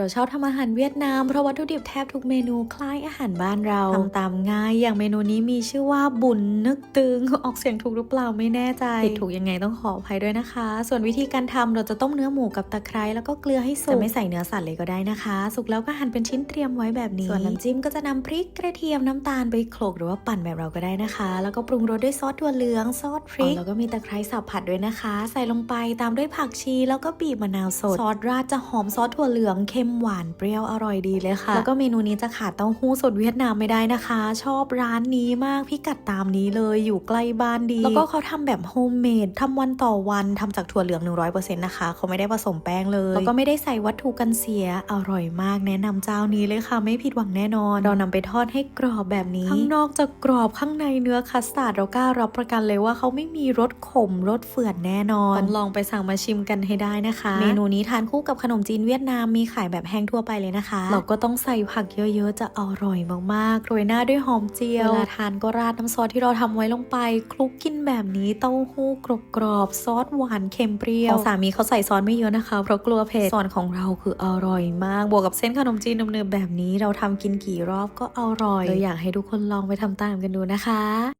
เราชอบทำอาหารเวียดนามเพราะวัตถุดิบแทบทุกเมนูคล้ายอาหารบ้านเราทำตามง่ายอย่างเมนูนี้มีชื่อว่าบุญนึกตึงออกเสียงถูกหรือเปล่าไม่แน่ใจผิดถูกยังไงต้องขออภัยด้วยนะคะ ส่วนวิธีการทำเราจะต้มเนื้อหมูกับตะไคร้แล้วก็เกลือให้สุกจะไม่ใส่เนื้อสัตว์เลยก็ได้นะคะ สุกแล้วก็หั่นเป็นชิ้นเตรียมไว้แบบนี้ส่วนน้ำจิ้มก็จะนำพริกกระเทียมน้ำตาลไปโขลกหรือว่าปั่นแบบเราก็ได้นะคะ แล้วก็ปรุงรสด้วยซอสถั่วเหลืองซอสพริกแล้วก็มีตะไคร้สับผัดด้วยนะคะ ใส่ลงไปตามด้วยผักชี แล้วก็บีบมะนาวสดซอสราดจะหอมซอสถั่วเหลืองเค็มหวานเปรี้ยวอร่อยดีเลยค่ะ แล้วก็เมนูนี้จะขาดเต้าหู้สดเวียดนามไม่ได้นะคะ ชอบร้านนี้มากพิกัดตามนี้เลยอยู่ใกล้บ้านดี แล้วก็เขาทำแบบโฮมเมดทำวันต่อวันทำจากถั่วเหลือง 100%นะคะ เขาไม่ได้ผสมแป้งเลย แล้วก็ไม่ได้ใส่วัตถุกันเสียอร่อยมากแนะนำเจ้านี้เลยค่ะ ไม่ผิดหวังแน่นอน เรานำไปทอดให้กรอบแบบนี้ ข้างนอกจะกรอบข้างในเนื้อคัสตาร์ดเรากล้ารับประกันเลยว่าเขาไม่มีรสขมรสเฝื่อนแน่นอนต้องลองไปสั่งมาชิมกันให้ได้นะคะ เมนูนี้ทานคู่กับขนมจีนเวียดนามมีขายแบบแห้งทั่วไปเลยนะคะ เราก็ต้องใส่ผักเยอะๆ จะอร่อยมากๆ โรยหน้าด้วยหอมเจียว เวลาทานก็ราดน้ำซอสที่เราทำไว้ลงไป คลุกกินแบบนี้เต้าหู้กรอบๆ ซอสหวานเค็มเปรี้ยวของสามีเขาใส่ซอสไม่เยอะนะคะ เพราะกลัวเผ็ดส่วนของเราคืออร่อยมาก บวกกับเส้นขนมจีนเนิบๆแบบนี้เราทำกินกี่รอบก็อร่อยเลยอยากให้ทุกคนลองไปทำตามกันดูนะคะ